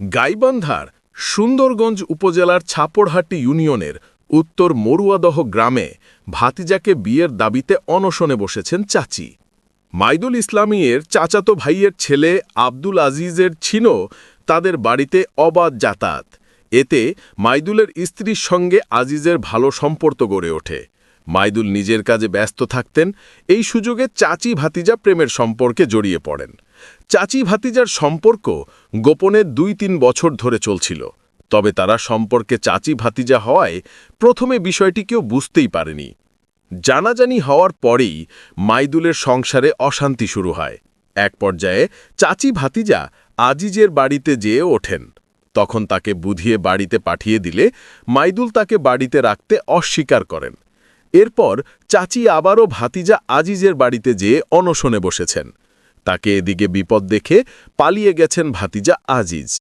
গাইবান্ধার সুন্দরগঞ্জ উপজেলার ছাপড়হাটি ইউনিয়নের উত্তর মরুয়াদহ গ্রামে ভাতিজাকে বিয়ের দাবিতে অনশনে বসেছেন চাচি। মাইদুল ইসলামীর চাচাতো ভাইয়ের ছেলে আব্দুল আজিজের ছিল তাদের বাড়িতে অবাধ যাতায়াত। এতে মাইদুলের স্ত্রীর সঙ্গে আজিজের ভালো সম্পর্ক গড়ে ওঠে। মাইদুল নিজের কাজে ব্যস্ত থাকতেন, এই সুযোগে চাচি ভাতিজা প্রেমের সম্পর্কে জড়িয়ে পড়েন। চাচি ভাতিজার সম্পর্ক গোপনে দুই তিন বছর ধরে চলছিল, তবে তারা সম্পর্কে চাচি ভাতিজা হওয়ায় প্রথমে বিষয়টি কেউ বুঝতেই পারেনি। জানাজানি হওয়ার পরেই মাইদুলের সংসারে অশান্তি শুরু হয়। এক পর্যায়ে চাচি ভাতিজা আজিজের বাড়িতে যেয়ে ওঠেন। তখন তাকে বুধিয়ে বাড়িতে পাঠিয়ে দিলে মাইদুল তাকে বাড়িতে রাখতে অস্বীকার করেন। এরপর চাচি আবারও ভাতিজা আজিজের বাড়িতে যেয়ে অনশনে বসেছেন। তাকে এদিকে বিপদ দেখে পালিয়ে গেছেন ভাতিজা আজিজ।